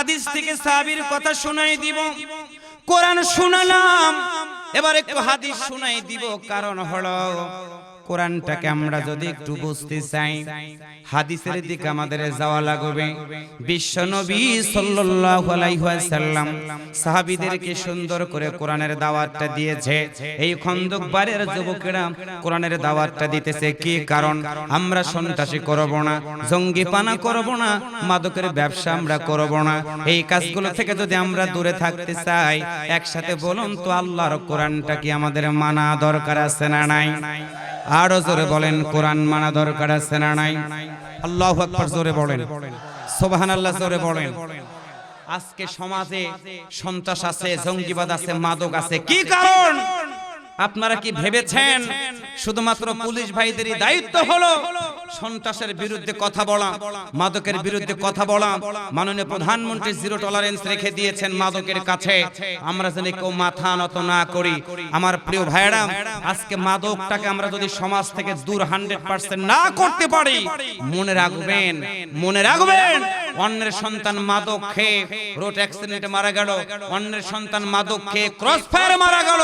হাদিস থেকে সাহাবির কথা শোনাই দিব। কোরআন শোনালাম। এবার একটু হাদিস শুনাই দিব। কারণ হলো কোরআনটাকে আমরা যদি একটু বুঝতে চাই হাদিসের দিকে আমাদের যাওয়া লাগবে। বিশ্ব নবী সাল্লাল্লাহু আলাইহি ওয়াসাল্লাম সাহাবীদেরকে সুন্দর করে কোরআনের দাওয়াতটা দিয়েছে। এই খন্দকবারের যুবকেরা কোরআনের দাওয়াতটা দিতেছে কি কারণ? আমরা সন্ত্রাসী করব না। জঙ্গি পানা করব না। মাদকের ব্যবসা আমরা করব না। এই কাজগুলো থেকে যদি আমরা দূরে থাকতে চাই একসাথে বলুন তো আল্লাহর কোরআনটা কি আমাদের মানা দরকার আছে না নাই? আরও জোরে বলেন, কোরআন মানা দরকার আছে না নাই? আল্লাহ আকবার জোরে বলেন। সুবহানাল্লাহ জোরে বলেন। আজকে সমাজে সন্ত্রাস আছে, জঙ্গিবাদ আছে, মাদক আছে। কি কারণ? আপনারা কি ভেবেছেন? শুধুমাত্র পুলিশ ভাইদেরই দায়িত্ব হলো? সন্ত্রাসের বিরুদ্ধে কথা বলা মাদকের বিরুদ্ধে কথা বলা মাননীয় প্রধানমন্ত্রী জিরো টলারেন্স রেখে দিয়েছেন মাদকের কাছে। আমরা যেন কেউ মাথা নত না করি। আমার প্রিয় ভাইরা আজকে মাদকটাকে আমরা যদি সমাজ থেকে দূর হান্ড্রেড পার্সেন্ট না করতে পারি মনে রাখবেন মনে রাখবেন। অন্যের সন্তান মাদক খেয়ে রোড অ্যাক্সিডেন্টে মারা গেল। অন্যের সন্তান মাদক খেয়ে ক্রস ফায়ার মারা গেল।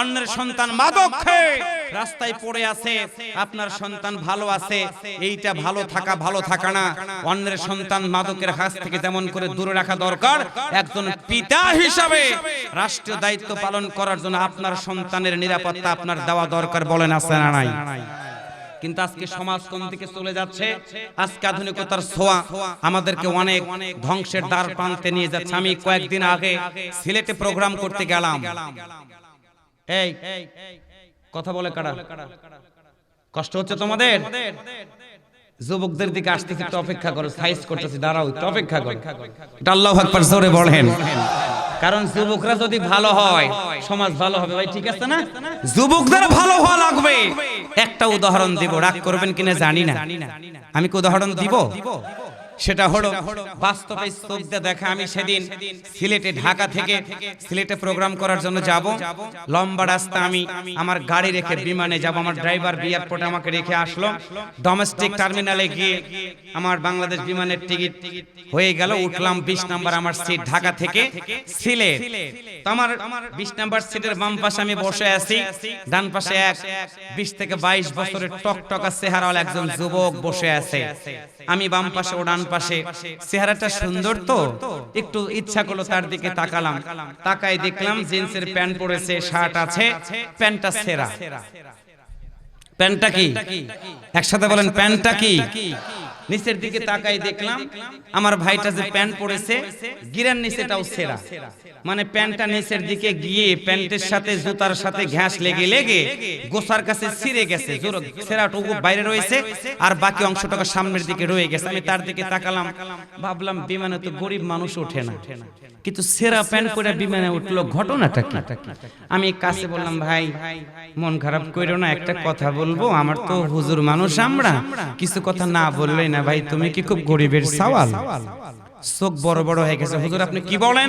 অন্যের সন্তান মাদক খেয়ে রাস্তায় পড়ে আছে। আপনার সন্তান ভালো আছে। এইটা ভালো থাকা ভালো থাকা না। অন্যের সন্তান মাদকের কাছ থেকে তেমন করে দূরে রাখা দরকার, একজন পিতা হিসাবে রাষ্ট্রীয় দায়িত্ব পালন করার জন্য আপনার সন্তানের নিরাপত্তা আপনার দেওয়া দরকার বলেন আছে না নাই? কিন্তু আজকে সমাজ কোন দিকে চলে যাচ্ছে? আজকে আধুনিকতার ছোঁয়া আমাদেরকে অনেক ধ্বংসের দ্বার প্রান্তে নিয়ে যাচ্ছে। আমি কয়েকদিন আগে সিলেটে প্রোগ্রাম করতে গেলাম। এই, কথা বলে কারা? কষ্ট হচ্ছে তোমাদের? যুবকদের দিকে আসতে একটু অপেক্ষা করো সাইজ করতেছি, দাঁড়াও, একটু অপেক্ষা করো। এটা আল্লাহ আকবার জোরে বলেন। কারণ যুবকরা যদি ভালো হয় সমাজ ভালো হবে ভাই ঠিক আছে না? যুবকদের ভালো হওয়া লাগবে। একটা উদাহরণ দিব রাগ করবেন কিনা জানি না। আমি কি উদাহরণ দিব? সেটা হলো বাস্তবে চোখ দেখা। আমি সেদিন সিলেটে, ঢাকা থেকে সিলেটে প্রোগ্রাম করার জন্য যাব। লম্বা রাস্তা আমি আমার গাড়ি রেখে বিমানে যাব। আমার ড্রাইভার এয়ারপোর্টে আমাকে রেখে আসলো। ডোমেস্টিক টার্মিনালে গিয়ে আমার বাংলাদেশ বিমানের টিকিট হয়ে গেল। উঠলাম বিশ নাম্বার আমার সিট ঢাকা থেকে সিলেট। তো আমার বিশ নাম্বার সিটের বাম পাশে আমি বসে আছি। ডান পাশে এক বিশ থেকে বাইশ বছরের টকটকা চেহারাওয়ালা একজন যুবক বসে আছে। আমি বাম পাশে ও ডান পাশে। চেহারাটা সুন্দর তো? একটু ইচ্ছা করল তার দিকে তাকালাম। তাকায় দেখলাম জিন্সের প্যান্ট পরেছে, শার্ট আছে, প্যান্টটা সেরা। প্যান্টটা কি? একসাথে বলেন, প্যান্টটা কি? নিচের দিকে তাকাই দেখলাম আমার ভাইটা যে প্যান্ট পরেছে গিরার নিচেটাও সেরা। মানে প্যান্টটা নিচের দিকে গিয়ে প্যান্টের সাথে জুতার সাথে ঘ্যাস লেগে লেগে গোসার কাছে ছিঁড়ে গেছে। সেরাটুকু বাইরে রয়েছে আর বাকি অংশটাকে সামনের দিকে রয়ে গেছে। আমি তার দিকে তাকালাম ভাবলাম বিমানে তো গরিব মানুষ ওঠে না। কিন্তু সেরা প্যান্ট পরে বিমানে উঠল ঘটনাটা কি? আমি কাছে বললাম ভাই মন খারাপ কইরো না একটা কথা বলব আমার তো হুজুর মানুষ আমরা কিছু কথা না বললেই না ভাই, তুমি কি খুব গরিবের সওয়াল? চোখ বড় বড় হয়ে গেছে। হুজুর, আপনি কি বলেন?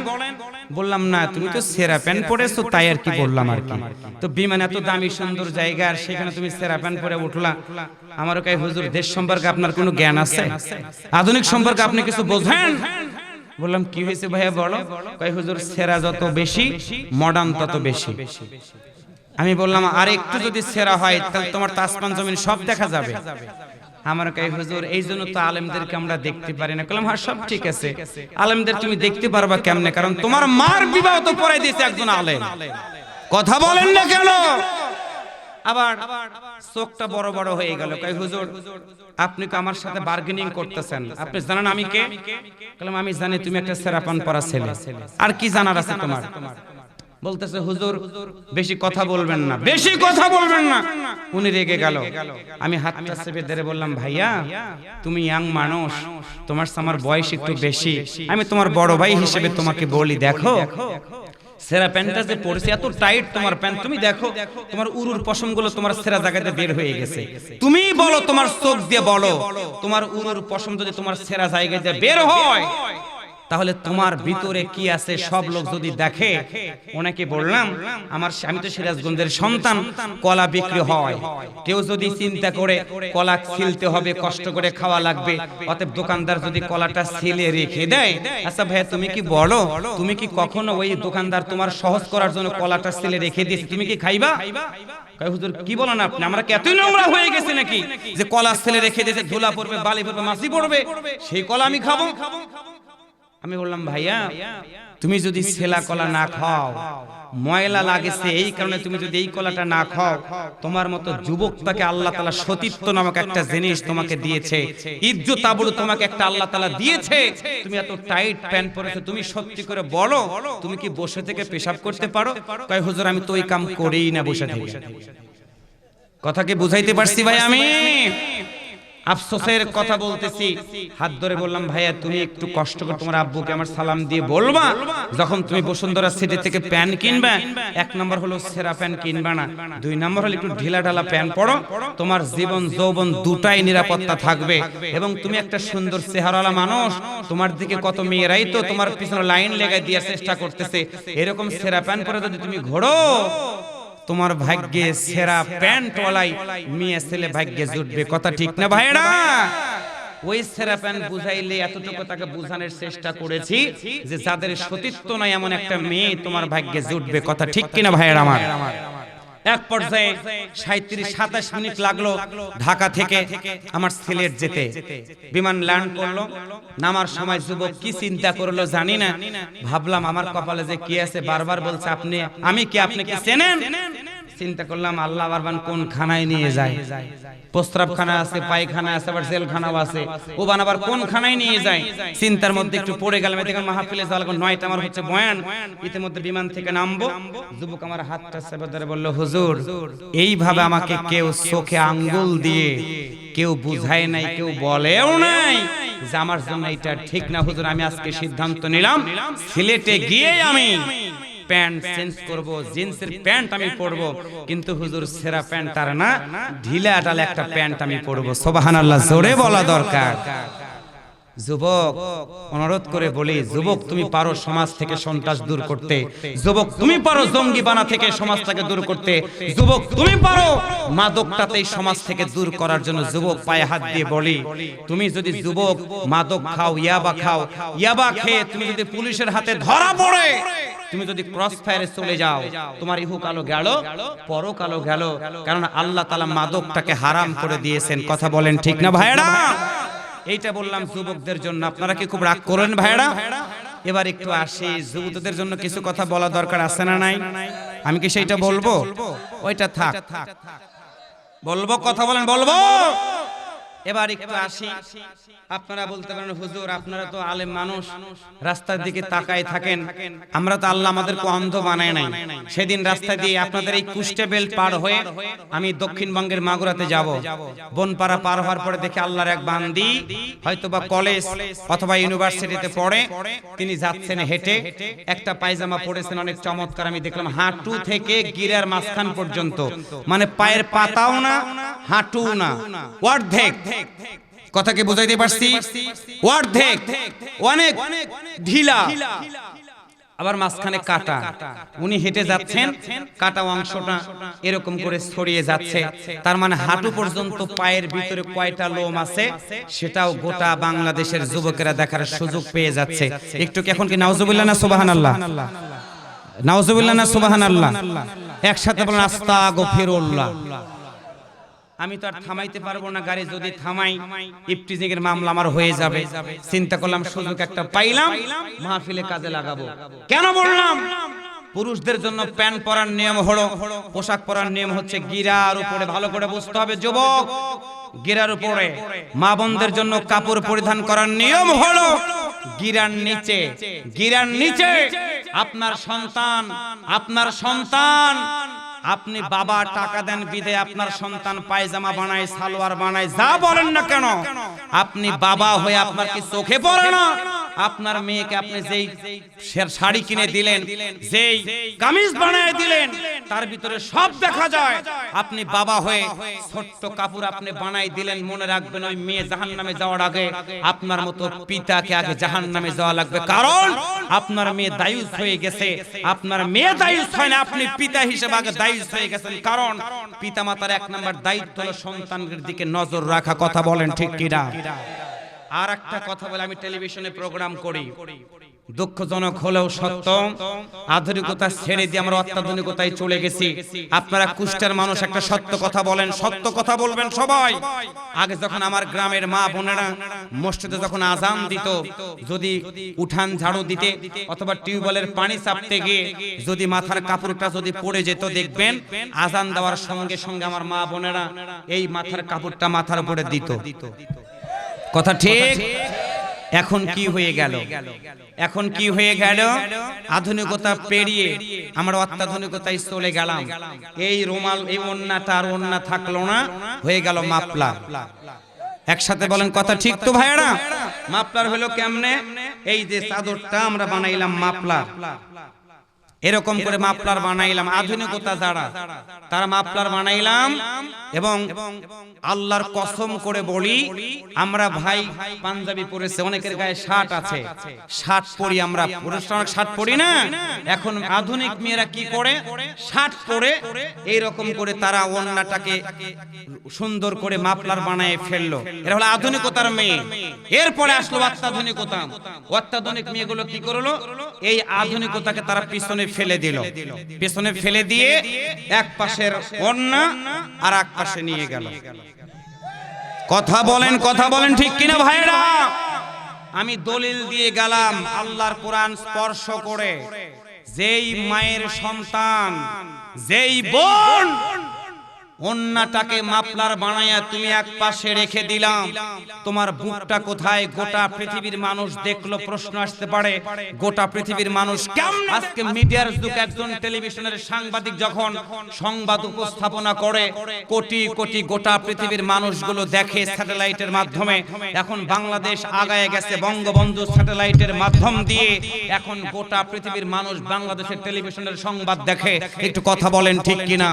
বললাম, না, তুমি তো সেরা প্যান্ট পরেছো, তাই আর কি বললাম আর কি? তো বিমান এত দামি, সুন্দর জায়গা, আর সেখানে তুমি সেরা প্যান্ট পরে উঠলা। আমার কাছে হুজুর, দেশ সম্পর্কে আপনার কোনো জ্ঞান আছে? আধুনিক সম্পর্কে আপনি কিছু বোঝেন? বললাম, কি হয়েছে ভাইয়া, বলো? কয়, হুজুর, সেরা যত বেশি মডার্ন তত বেশি। আমি বললাম, আর, একটু যদি সেরা হয়, তাহলে তোমার তাসমান জমিন সব দেখা যাবে। আমার কাছে হুজুর এই জন্য তো আলেমদেরকে আমরা দেখতে পারি না। হ্যাঁ সব ঠিক আছে। আলেমদের তুমি দেখতে পারবা কেমনে? কারণ তোমার মার বিবাহ তো পড়াই দিয়েছে একজন আলেম। কথা বলেন না কেন? আবার চোখটা বড় বড় হয়ে গেল। কই হুজুর আপনি তো আমার সাথে বার্গেনিং করতেছেন। আপনি জানেন আমি কে? বললাম আমি জানি তুমি একটা সেরাপান পরা ছেলে। আর কি জানার আছে তোমার? বলতেছে হুজুর বেশি কথা বলবেন না। বেশি কথা বলবেন না। উনি রেগে গেল। আমি হাতটা চেপে ধরে বললাম ভাইয়া তুমি ইয়াং মানুষ তোমার আমার বয়স একটু বেশি। আমি তোমার বড় ভাই হিসেবে তোমাকে বলি দেখো। সেরা প্যান্টটা যে পড়ছে এত টাইট তোমার প্যান্ট তুমি দেখো তোমার উরুর পশমগুলো তোমার সেরা জায়গাতে বের হয়ে গেছে। তুমি বলো তোমার চোখ দিয়ে বলো। তোমার উরুর পশম যদি তোমার সেরা জায়গাতে বের হয়। তাহলে তোমার ভিতরে কি আছে? সব লোক যদি দেখে ওনাকে বললাম আমার আমি তো সিরাজগঞ্জের সন্তান কলা বিক্রি হয়। কেউ যদি চিন্তা করে কলা ছিলতে হবে কষ্ট করে খাওয়া লাগবে। অতএব দোকানদার যদি কলাটা ছিলে রেখে দেয় আচ্ছা ভাইয়া তুমি কি বলো? তুমি কি কখনো ওই দোকানদার তোমার সহজ করার জন্য কলাটা ছিলে রেখে দিয়েছে। তুমি কি খাইবা? হুজুর কি বলেন আপনি আমরা কি এতই নোংরা হয়ে গেছে নাকি? যে কলা ছেলে রেখে দিয়েছে ধুলা পড়বে বালি পড়বে। মাছি পড়বে সেই কলা আমি খাব আমি বললাম, ভাইয়া, তুমি যদি ছেলা কলা না খাও, ময়লা লাগেছে, এই কারণে তুমি যদি এই কলাটা না খাও, তোমার মতো যুবকটাকে আল্লাহ তালা সতীত্ব নামক একটা জিনিস তোমাকে দিয়েছে, ইজ্জত আবরু তোমাকে একটা আল্লাহ তালা দিয়েছে। তুমি এত টাইট প্যান্ট পরেছো, তুমি সত্যি করে বলো, তুমি কি বসে থেকে পেশাব করতে পারো? কয়, হুজুর, আমি তো ওই কাম করেই না বসে থেকে। কথাকে বুঝাইতে পারছি ভাই আমি? আফসোসের কথা বলতেছি। হাত ধরে বললাম ভাইয়া তুমি একটু কষ্ট করে তোমার আব্বুকে আমার সালাম দিয়ে বলবা? যখন তুমি বসুন্ধরা সিটি থেকে প্যান কিনবা এক নম্বর হলো সেরা প্যান কিনবা না দুই নম্বর হলো একটু ঢিলা ঢালা প্যান পরো তোমার জীবন যৌবন দুটাই নিরাপত্তা থাকবে এবং তুমি একটা সুন্দর চেহারাওয়ালা মানুষ তোমার দিকে কত মেয়েরাই তো তোমার পিছনে লাইন লেগে দেওয়ার চেষ্টা করতেছে। এরকম সেরা প্যান পরে যদি তুমি ঘোরো তোমার ভাগ্যে সেরা প্যান্ট ওলাই মেয়ে ছেলে ভাগ্যে জুটবে। কথা ঠিক না ভাইরা ওই সেরা প্যান্ট বুঝাইলে এতটুকু তাকে বুঝানোর চেষ্টা করেছি যে যাদের সতীত্ব নাই এমন একটা মেয়ে তোমার ভাগ্যে জুটবে। কথা ঠিক কিনা ভাইয়ের আমার? এক পর্যায়ে সাঁত্রিশ, সাতাশ মিনিট লাগল ঢাকা থেকে আমার সিলেট যেতে। বিমান ল্যান্ড করল, নামার সময় যুবক কি চিন্তা করল জানি না। ভাবলাম আমার কপালে যে কি আছে, বারবার বলছে, আপনি, আমি কি আপনি কি চেনেন? চিন্তা করলাম, আল্লাহ বারবান কোন খানায় নিয়ে যায়? প্রস্রাবখানা আছে, পায়খানা আছে, আবার জেলখানাও আছে। ও বানাবার কোন খানায় নিয়ে যায়? চিন্তার মধ্যে একটু পড়ে গেলাম, এদিকে মাহফিলে যাওয়া নয়টা আমার হচ্ছে বয়ান। ইতিমধ্যে বিমান থেকে নামবো, যুবক আমার হাতটা চেপে ধরে বলল, হুজুর, এইভাবে আমাকে কেউ চোখে আঙ্গুল দিয়ে কেউ বুঝায় নাই, কেউ বলেও নাই যে আমার জন্য এটা ঠিক না। হুজুর, আমি আজকে সিদ্ধান্ত নিলাম, সিলেটে গিয়ে আমি প্যান্ট চেঞ্জ করব, জিন্সের প্যান্ট আমি পরব। কিন্তু হুজুর, সেরা প্যান্ট না, ঢিলা একটা প্যান্ট আমি পরব। জোরে বলা দরকার। যুবক, অনুরোধ করে বলি, যুবক, তুমি পারো সমাজ থেকে সন্ত্রাস দূর করতে। যুবক, তুমি পারো জঙ্গি বানা থেকে সমাজটাকে দূর করতে। যুবক, তুমি পারো মাদকটাতে সমাজ থেকে দূর করার জন্য যুবক পায়ে হাত দিয়ে বলি, তুমি যদি যুবক মাদক খাও, ইয়াবা খাও, ইয়াবা খেয়ে তুমি যদি পুলিশের হাতে ধরা পড়ে তুমি যদি ক্রস ফায়ারে চলে যাও, তোমার ইহু কালো গেল, পরও কালো গেল। কারণ আল্লাহ তালা মাদকটাকে হারাম করে দিয়েছেন। কথা বলেন ঠিক না ভাইরা এইটা বললাম যুবকদের জন্য। আপনারা কি খুব রাগ করেন ভাইরা এবার একটু আসি। যুবকদের জন্য কিছু কথা বলা দরকার আছে না নাই? আমি কি সেইটা বলব? ওইটা থাক। বলব, কথা বলেন, বলব। এবার একটু আসি। আপনারা বলতে পারেন হুজুর আপনারা তো আলেম মানুষ। রাস্তার দিকে তাকায় থাকেন। আমরা তো আল্লাহ আমাদেরকে অন্ধ বানায় নাই। সেদিন রাস্তা দিয়ে আপনাদের এই কুষ্টে বেল্ট পার হয়ে আমি দক্ষিণবঙ্গের মাগুরাতে যাব। বনপাড়া পার হওয়ার পরে দেখে আল্লাহর এক বান্দি হয়তো বা কলেজ অথবা ইউনিভার্সিটিতে পড়ে। তিনি যাচ্ছেন হেঁটে। একটা পায়জামা পরেছেন অনেক চমৎকার। আমি দেখলাম হাঁটু থেকে গিরার মাঝখান পর্যন্ত। মানে পায়ের পাতাও না হাঁটু না অর্ধেক। কথাকে বুঝাইতে পারছি? অর্ধেক, অনেক ঢিলা। আবার মাঝখানে কাটা। উনি হেঁটে যাচ্ছেন, কাটা অংশটা এরকম করে ছড়িয়ে যাচ্ছে। তার মানে হাঁটু পর্যন্ত পায়ের ভিতরে কয়টা লোম আছে, সেটাও গোটা বাংলাদেশের যুবকেরা দেখার সুযোগ পেয়ে যাচ্ছে। একটু এখন কি নাউজুবিল্লাহ না সুবাহান আল্লাহ নাউজুবিল্লাহ না সুবাহান আল্লাহ একসাথে বলেন আস্তা গফিরুল্লাহ আমি তো আর থামাইতে পারব না গাড়ি যদি থামাই ইফটিজিং এর মামলা আমার হয়ে যাবে। চিন্তা করলাম সুযোগ একটা পাইলাম মাহফিলে কাজে লাগাবো। কেন বললাম? পুরুষদের জন্য প্যান্ট পরার নিয়ম হলো পোশাক পরার নিয়ম হচ্ছে গিরার উপরে ভালো করে বুঝতে হবে যুবক। গিরার উপরে। মা বোনদের জন্য কাপড় পরিধান করার নিয়ম হলো গিরার নিচে। গিরার নিচে। আপনার সন্তান আপনার সন্তান আপনি বাবা টাকা দেন বিধে আপনার সন্তান পায়জামা বানায় সালোয়ার বানায় যা বলেন না কেন? আপনি বাবা হয়ে আপনার কি চোখে পড়ে না? আপনার মেয়েকে আপনি যেই শাড়ি কিনে দিলেন যেই কামিজ বানায় দিলেন তার ভিতরে সব দেখা যায়। আপনি বাবা হয়ে ছোট্ট কাপড় আপনি বানাই দিলেন মনে রাখবেন ওই মেয়ে জাহান নামে যাওয়ার আগে আপনার মতো পিতাকে আগে জাহান নামে যাওয়া লাগবে। কারণ আপনার মেয়ে দায়ুস হয়ে গেছে। আপনার মেয়ে দায়ুস হয় না আপনি পিতা হিসেবে আগে দায়ুস হয়ে গেছেন। কারণ পিতা মাতার এক নম্বর দায়িত্ব হলো সন্তানের দিকে নজর রাখা কথা বলেন ঠিক কিনা। আর একটা কথা বলে আমি টেলিভিশনে প্রোগ্রাম করি। দুঃখজনক হলেও সত্য, আধুনিকতা ছেড়ে দিয়ে আমরা অত্যাধুনিকতায় চলে গেছি। আপনারা কুষ্টের মানুষ, একটা সত্য কথা বলেন, সত্য কথা বলবেন সবাই। আগে যখন আমার গ্রামের মা বোনেরা মসজিদে যখন আজান দিত, যদি উঠান ঝাড়ু দিতে অথবা টিউবওয়েলের পানি চাপতে গিয়ে যদি মাথার কাপড়টা যদি পড়ে যেত, দেখবেন আজান দেওয়ার সঙ্গে সঙ্গে আমার মা বোনেরা এই মাথার কাপড়টা মাথার উপরে দিত। কথা ঠিক? এখন কি হয়ে গেল? এখন কি হয়ে গেল? আধুনিকতা পেরিয়ে আমরা অত্যাধুনিকতায় চলে গেলাম। এই রুমাল এই ওন্নাটা আর ওন্না থাকল না হয়ে গেল মাপলা। একসাথে বলেন কথা ঠিক তো ভাইরা মাপলার হলো কেমনে? এই যে চাদরটা আমরা বানাইলাম মাপলার। এরকম করে মাপলার বানাইলাম আধুনিকতা যারা তারা মাপলার বানাইলাম এবং আল্লাহর কসম করে বলি আমরা ভাই পাঞ্জাবি পরেছে অনেকের গায়ে শার্ট আছে। শার্ট পরি আমরা পুরুষরা শার্ট পরি না? এখন আধুনিক মেয়েরা কি করে? শার্ট পরে এই রকম করে তারা ওন্নাটাকে সুন্দর করে মাপলার বানায় ফেলল। এরা হলো আধুনিকতার মেয়ে। এরপরে আসলো অত্যাধুনিকতা। অত্যাধুনিক মেয়েগুলো কি করল? এই আধুনিকতাকে তারা পিছনে ফেলে দিল। পিছনে ফেলে দিয়ে এক পাশের অন্যা আর এক পাশে নিয়ে গেল। কথা বলেন কথা বলেন ঠিক কিনা ভাইরা আমি দলিল দিয়ে গেলাম, আল্লাহর কোরআন স্পর্শ করে। যেই মায়ের সন্তান, যেই বোন অন্যটাকে মাপলার বানায়া তুমি এক পাশে রেখে দিলাম। তোমার বুকটা কোথায়? গোটা পৃথিবীর মানুষ দেখল, প্রশ্ন আসতে পারে, গোটা পৃথিবীর মানুষ কেমন আজকে মিডিয়ার যুগ, একজন টেলিভিশনের সাংবাদিক যখন সংবাদ উপস্থাপনা করে, কোটি কোটি গোটা পৃথিবীর মানুষগুলো দেখে স্যাটেলাইটের মাধ্যমে, এখন বাংলাদেশ আগায় গেছে বঙ্গবন্ধু স্যাটেলাইটের মাধ্যম দিয়ে, এখন গোটা পৃথিবীর মানুষ বাংলাদেশের টেলিভিশনের সংবাদ দেখে, একটু কথা বলেন ঠিক কিনা?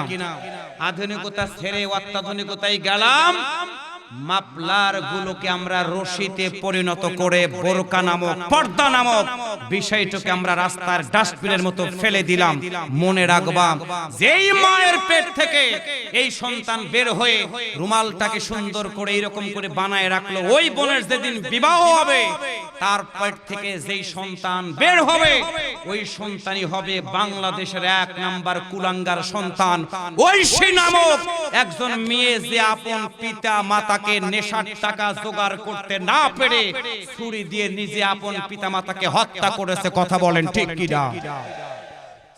আধুনিকতা ছেড়ে অত্যাধুনিকতায় গেলাম। মাপলার গুলোকে আমরা রশিতে পরিণত করে বোরকা নামক পর্দা নামক বিষয়টাকে আমরা রাস্তার ডাস্টবিনের মতো ফেলে দিলাম। মনে রাখবা, যেই মায়ের পেট থেকে এই সন্তান বের হয়ে রুমালটাকে সুন্দর করে এরকম করে বানায় রাখল, ওই বোনের যেদিন বিবাহ হবে, তার পেট থেকে যেই সন্তান বের হবে, ওই সন্তানই হবে বাংলাদেশের এক নাম্বার কুলাঙ্গার সন্তান। ঐশী নামক একজন মেয়ে যে আপন পিতা মাতাকে নেশার টাকা জোগাড় করতে না পেরে ছুরি দিয়ে নিজে আপন পিতা মাতাকে হত্যা করেছে কথা বলেন ঠিক কিনা?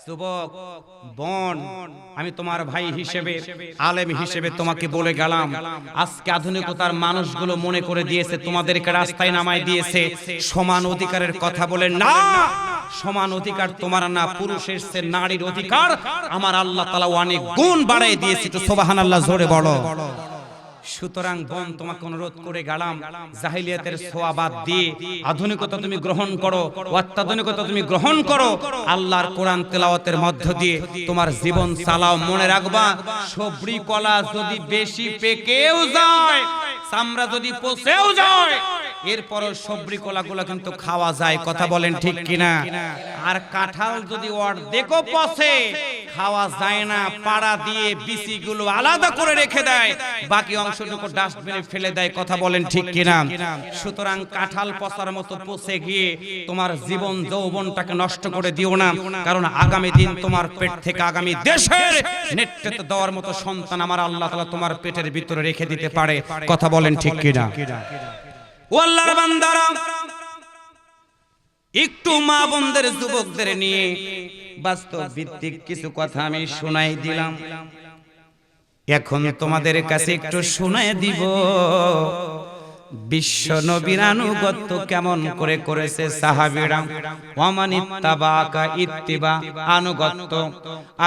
যুবক বোন আমি তোমার ভাই হিসেবে আলেম হিসেবে তোমাকে বলে গেলাম। আজকে আধুনিকতার মানুষগুলো মনে করে দিয়েছে তোমাদেরকে রাস্তায় নামায় দিয়েছে। সমান অধিকারের কথা বলে না। সমান অধিকার তোমার না পুরুষের সে নারীর অধিকার আমার আল্লাহ তালা অনেক গুণ বাড়াই দিয়েছে তো সোবাহান আল্লাহ জোরে বড় সুতরাং বোন, তোমাকে অনুরোধ করে গেলাম, জাহিলিয়াতের সোয়াবাদ দিয়ে আধুনিকতা তুমি গ্রহণ করো, অত্যাধুনিকতা তুমি গ্রহণ করো, আল্লাহর কোরআন তেলাওয়াতের মধ্য দিয়ে তোমার জীবন চালাও, মনে রাখবা সবরি কলা যদি বেশি পেকেও যায়, চামড়া যদি পচেও যায় এরপরও সবরি কলাগুলো কিন্তু খাওয়া যায় কথা বলেন ঠিক কিনা? আর কাঁঠাল যদি অর্ধেকও পচে খাওয়া যায় না পাড়া দিয়ে বিচিগুলো আলাদা করে রেখে দেয়। বাকি অংশটুকু ডাস্টবিনে ফেলে দেয় কথা বলেন ঠিক কিনা? সুতরাং কাঁঠাল পচার মতো পচে গিয়ে তোমার জীবন যৌবনটাকে নষ্ট করে দিও না। কারণ আগামী দিন তোমার পেট থেকে আগামী দেশের নেতৃত্ব দেওয়ার মতো সন্তান আমার আল্লাহ তোমার পেটের ভিতরে রেখে দিতে পারে কথা বলেন ঠিক কিনা ও বান্দারা, একটু মা বোনদের, যুবকদের নিয়ে বাস্তব ভিত্তিক কিছু কথা আমি শোনাই দিলাম। এখন তোমাদের কাছে একটু শোনাই দিব। বিশ্ব নবীর আনুগত্য কেমন করে করেছে ইত্তিবা, আনুগত্য।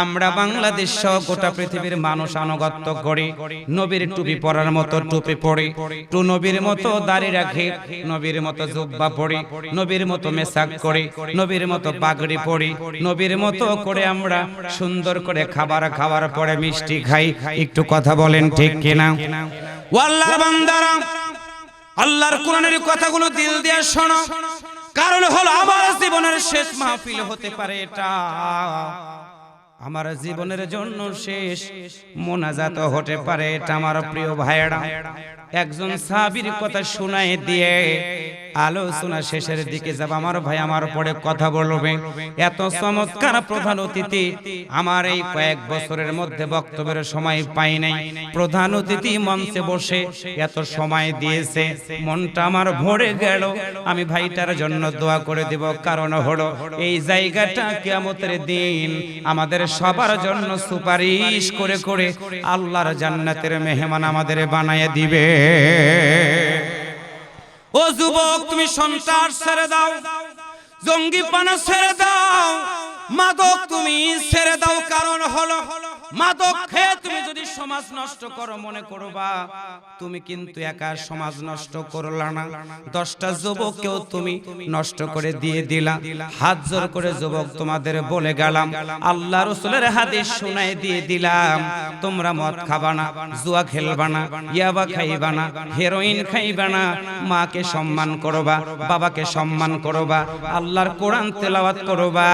আমরা বাংলাদেশ গোটা পৃথিবীর মানুষ আনুগত্য করি। নবীর টুপি পরার মতো টুপি টু নবীর মতো দাড়ি রাখি, নবীর মতো জুব্বা পড়ি নবীর মতো মেসাক করি, নবীর মতো পাগড়ি পড়ি নবীর মতো করে আমরা সুন্দর করে খাবার খাওয়ার পরে মিষ্টি খাই। একটু কথা বলেন ঠিক কিনা? আল্লাহর কোরআনের কথাগুলো দিল দিয়ে শোনো। কারণ হলো আমার জীবনের শেষ মাহফিল হতে পারে এটা। আমার জীবনের জন্য শেষ মোনাজাত হতে পারে এটা আমার প্রিয় ভাইয়েরা। একজন সাহাবীর কথা শোনায় দিয়ে আলোচনা শেষের দিকে যাব। আমার ভাই আমার পরে কথা বলবে। এত চমৎকার প্রধান অতিথি আমার এই কয়েক বছরের মধ্যে বক্তব্যের সময় পাই নাই। প্রধান অতিথি মঞ্চে বসে এত সময় দিয়েছে। মনটা আমার ভরে গেল। আমি ভাইটার জন্য দোয়া করে দেব। কারণ হলো, এই জায়গাটা কিয়ামতের দিন আমাদের সবার জন্য সুপারিশ করে করে আল্লাহর জান্নাতের মেহমান আমাদের বানায় দিবে। ও যুবক, তুমি সন্ত্রাস ছেড়ে দাও। জঙ্গি পানা ছেড়ে দাও। মাদক তুমি ছেড়ে দাও, কারণ হলো মাদক খেয়ে তুমি যদি সমাজ নষ্ট করো মনে করবা তুমি কিন্তু একা সমাজ নষ্ট করলা না। দশটা যুবককেও তুমি নষ্ট করে দিয়ে দিলা। হাত জোর করে যুবক তোমাদের বলে গেলাম আল্লাহ রসুলের হাদিস শোনায় দিয়ে দিলাম। তোমরা মদ খাবা না জুয়া খেলবা না ইয়াবা খাইবা না হেরোইন খাইবা না মাকে সম্মান করবা বাবাকে সম্মান করবা আল্লাহর কোরআন তেলাওয়াত করবা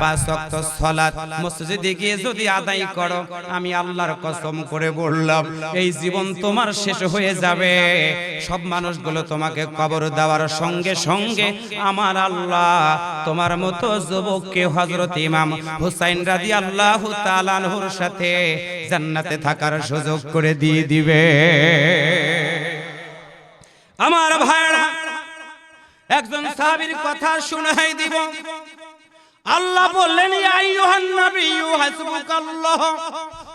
পাঁচ ওয়াক্ত সালাত মসজিদে গিয়ে যদি আদায় করো আমি আল্লাহর কসম করে বললাম এই জীবন তোমার শেষ হয়ে যাবে। সব মানুষগুলো তোমাকে কবর দেওয়ার সঙ্গে সঙ্গে আমার আল্লাহ তোমার মতো যুবককে হযরত ইমাম হুসাইন রাদিয়াল্লাহু তাআলা আনহুর সাথে জান্নাতে থাকার সুযোগ করে দিয়ে দিবে। আমার ভাইরা একজন সাহাবীর কথা শুনাই দিব। আল্লাহ বললেন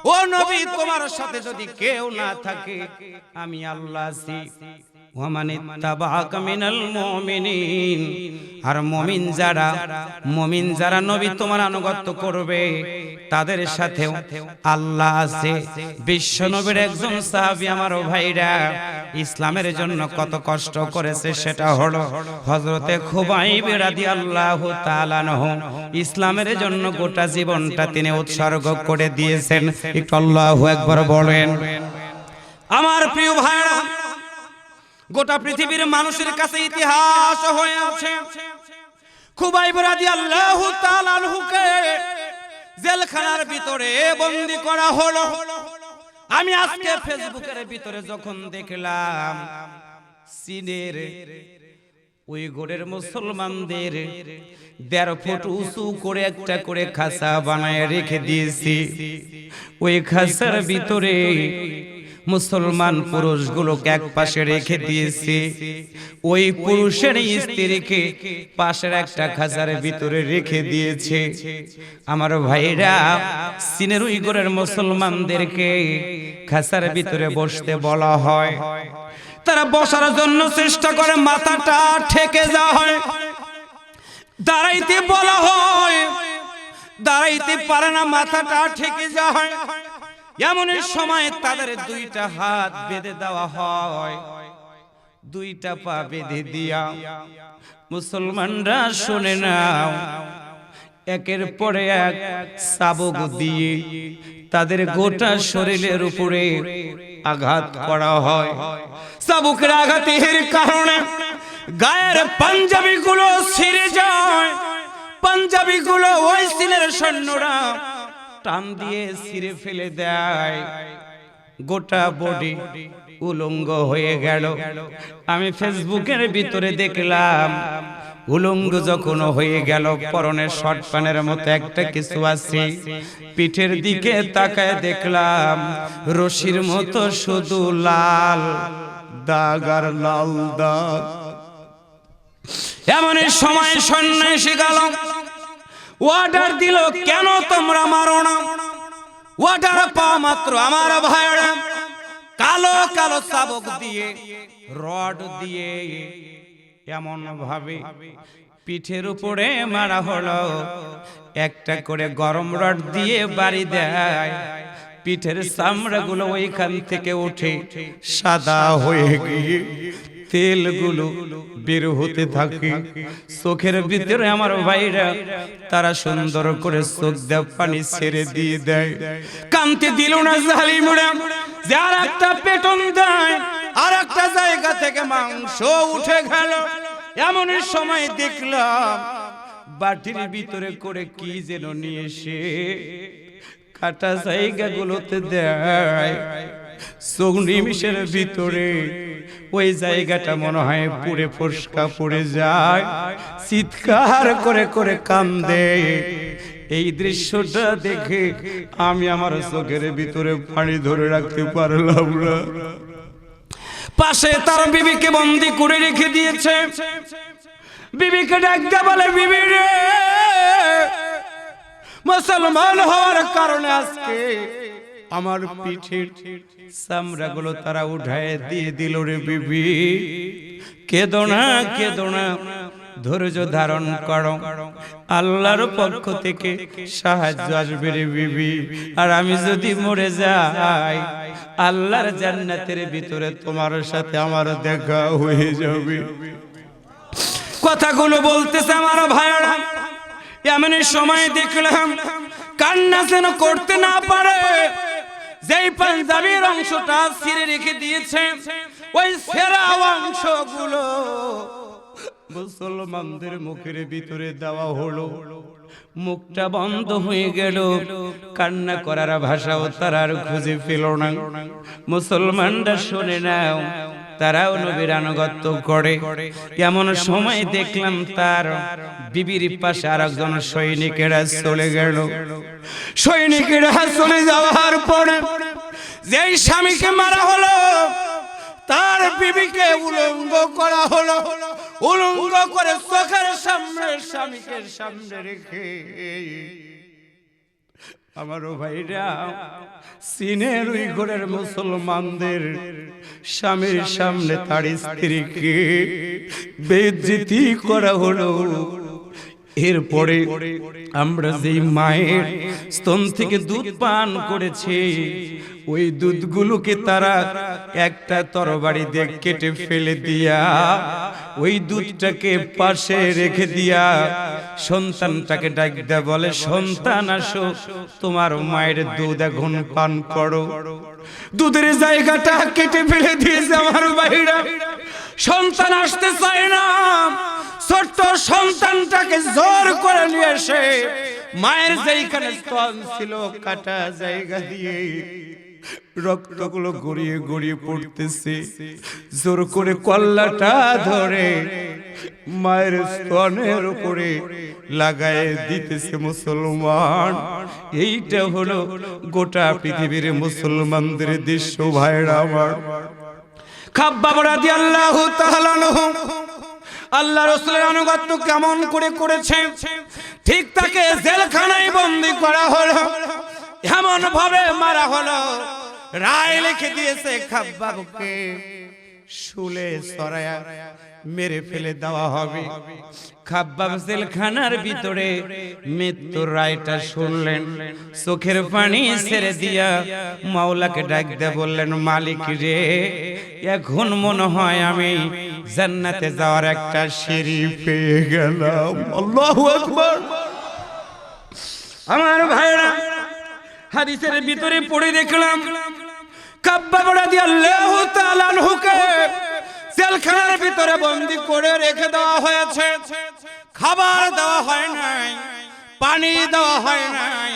ও নবী তোমার সাথে যদি কেউ না থাকে আমি আল্লাহ আছি। আর যারা যারা নবী তোমার আনুগত্য করবে, তাদের আল্লাহ আছে। বিশ্ব নবীর একজন আমার ভাইরা, ইসলামের জন্য কত কষ্ট করেছে সেটা হলো হযরতে খুবাইব রাদিয়াল্লাহু তাআলা আনহু। ইসলামের জন্য গোটা জীবনটা তিনি উৎসর্গ করে দিয়েছেন। একটু আল্লাহু আকবার বলেন। আমার প্রিয় ভাইরা গোটা পৃথিবীর মানুষের কাছে ইতিহাস হয়ে আছে। খুবাইব রাদিয়াল্লাহু তাআলা আনহুকে জেলখানার ভিতরে বন্দি করা হলো। আমি আজকে ফেসবুকের ভিতরে যখন দেখলাম চীনের ওই গোড়ের মুসলমানদের দেড় ফুট উঁচু করে একটা করে খাসা বানায় রেখে দিয়েছি। ওই খাসার ভিতরে মুসলমান পুরুষগুলোকে এক পাশে রেখে দিয়েছে। ওই পুরুষের স্ত্রীকে পাশের একটা খাঁচার ভিতরে রেখে দিয়েছে। আমার ভাইরা, সিনের উইগরের মুসলমানদেরকে খাঁচার ভিতরে বসতে বলা হয়। তারা বসার জন্য চেষ্টা করে, মাথাটা ঠেকে যাওয়া হয় দাঁড়াইতে বলা হয়, দাঁড়াইতে পারে না, মাথাটা ঠেকে যাওয়া হয় এমন সময় তাদের দুইটা হাত বেঁধে দেওয়া হয়। দুইটা পা বেঁধে দিয়া। মুসলমানরা শুনে নাও একের পরে এক সাবক দিয়ে তাদের গোটা শরীরের উপরে আঘাত করা হয়। সাবুকের আঘাতের কারণে গায়ের পাঞ্জাবি গুলো ছিঁড়ে যায়। পাঞ্জাবি গুলো ওই সিলের সৈন্যরা টান দিয়ে ছিঁড়ে ফেলে দেয়। গোটা বডি উলঙ্গ হয়ে গেল। আমি ফেসবুকের ভিতরে দেখলাম, উলঙ্গ যখন হয়ে গেল পরনের শর্ট প্যানের মতো একটা কিছু আছে। পিঠের দিকে তাকায় দেখলাম, রশির মতো শুধু লাল দাগ আর লাল দাগ। এমন সময় সন্ন্যাসী গেল। ওয়াটার দিল, কেন তোমরা মারো না? ওয়াটার পাওয়া মাত্র আমার ভাইরা কালো কালো চাবক দিয়ে, রড দিয়ে এমন ভাবে পিঠের উপরে মারা হলো। একটা করে গরম রড দিয়ে বাড়ি দেয়। পিঠের চামড়াগুলো ওইখান থেকে উঠে সাদা হয়ে গিয়ে তেলগুলো বের হতে থাকে। চোখের ভিতরে আমার ভাইরা, তারা সুন্দর করে চোখ দেয় পানি ছেড়ে দিয়ে দেয়। কান্তি দিল না জালিমুরা যে আর একটা পেটন দেয় আর একটা জায়গা থেকে মাংস উঠে গেল। এমন সময় দেখলাম, বাটির ভিতরে করে কি যেন নিয়ে এসে কাটা জায়গাগুলোতে দেয়। চোখ নিমিষের ভিতরে ওই জায়গাটা মনে হয় পুরে ফসকা পড়ে যায়। চিৎকার করে করে কান্দে। এই দৃশ্যটা দেখে আমি আমার চোখের ভিতরে পানি ধরে রাখতে পারলাম না। পাশে তার বিবিকে বন্দি করে রেখে দিয়েছে। বিবিকে ডাকতে বলে, বিবি মুসলমান হওয়ার কারণে আজকে আমার পিঠের চামড়াগুলো তারা উঠায় দিয়ে দিল রে বিবি। কেদো না কেদো না ধৈর্য ধারণ করো। আল্লাহর পক্ষ থেকে সাহায্য আসবে রে বিবি। আর আমি যদি মরে যাই আল্লাহর জান্নাতের ভিতরে তোমার সাথে আমার দেখা হয়ে যাবে। কথাগুলো বলতেছে আমার ভাইরা এমন সময় দেখলাম কান্না যেন করতে না পারে। যেই পাঞ্জাবির অংশটা ছিঁড়ে রেখে দিয়েছে, ওই সেরা অংশগুলো মুসলমানদের মুখের ভিতরে দেওয়া হলো। মুখটা বন্ধ হয়ে গেল। কান্না করার ভাষাও তারা আর খুঁজে পেল না। মুসলমানরা শোনে নাও তারাও নবীর আনুগত্য করে। এমন সময় দেখলাম তার বিবির পাশে আর একজন সৈনিকেরা চলে গেল। সৈনিকেরা চলে যাওয়ার পরে যেই স্বামীকে মারা হলো, তার বিবিকে উলঙ্গ করা হলো। উলঙ্গ করে চোখের সামনে স্বামীকে সামনে রেখে আমারও ভাইরা, সিনের ওই ঘরের মুসলমানদের স্বামীর সামনে তার স্ত্রীকে বেজ্জিতি করা হলো। এরপরে আমরা যেই মায়ের স্তন থেকে দুধ পান করেছি, ওই দুধগুলোকে তারা একটা তরবারি দিয়ে কেটে ফেলে দিয়া, ওই দুধটাকে পাশে রেখে দিয়া সন্তানটাকে ডাক দেয়া বলে, সন্তান আসো, তোমার মায়ের দুধ এখন পান করো। দুধের জায়গাটা কেটে ফেলে দিয়েছে আমার বাইরা সন্তান আসতে চায় না। ছোট্ট সন্তানটাকে জোর করে নিয়ে এসে মায়ের যেইখানে স্তন ছিল, কাটা জায়গা দিয়ে রক্তগুলো গড়িয়ে গড়িয়ে পড়তেছে। জোর করে কল্লাটা ধরে মায়ের স্তনের উপরে লাগায় দিতেছে মুসলমান। এইটা হলো গোটা পৃথিবীর মুসলমানদের দৃশ্য ভাইরা আমার। আল্লাহ রসুলের আনুগত্য কেমন করে করেছে? ঠিক তাকে জেলখানায় বন্দি করা হলো। এমন ভাবে মারা হলো। রায় লিখে দিয়েছে খাব্বাবুকে। শুলে সরায়া মেরে ফেলে দেওয়া হবে। খাব্বাব জেলখানার ভিতরে মৃত্যুর রায়টা শুনলেন। চোখের পানি ছেড়ে দিয়া মাওলাকে ডাক দিয়ে বললেন, মালিক রে, এখন মনে হয় আমি জান্নাতে যাওয়ার একটা সিঁড়ি পেয়ে গেলাম। আল্লাহু আকবার। আমার ভাইরা, হাদিসের ভিতরে পড়ে দেখলাম কাব্বা রাদিয়াল্লাহু তাআলা আনহুকে জেলখানার ভিতরে বন্দি করে রেখে দেওয়া হয়েছে। খাবার দেওয়া হয় নাই, পানি দেওয়া হয় নাই।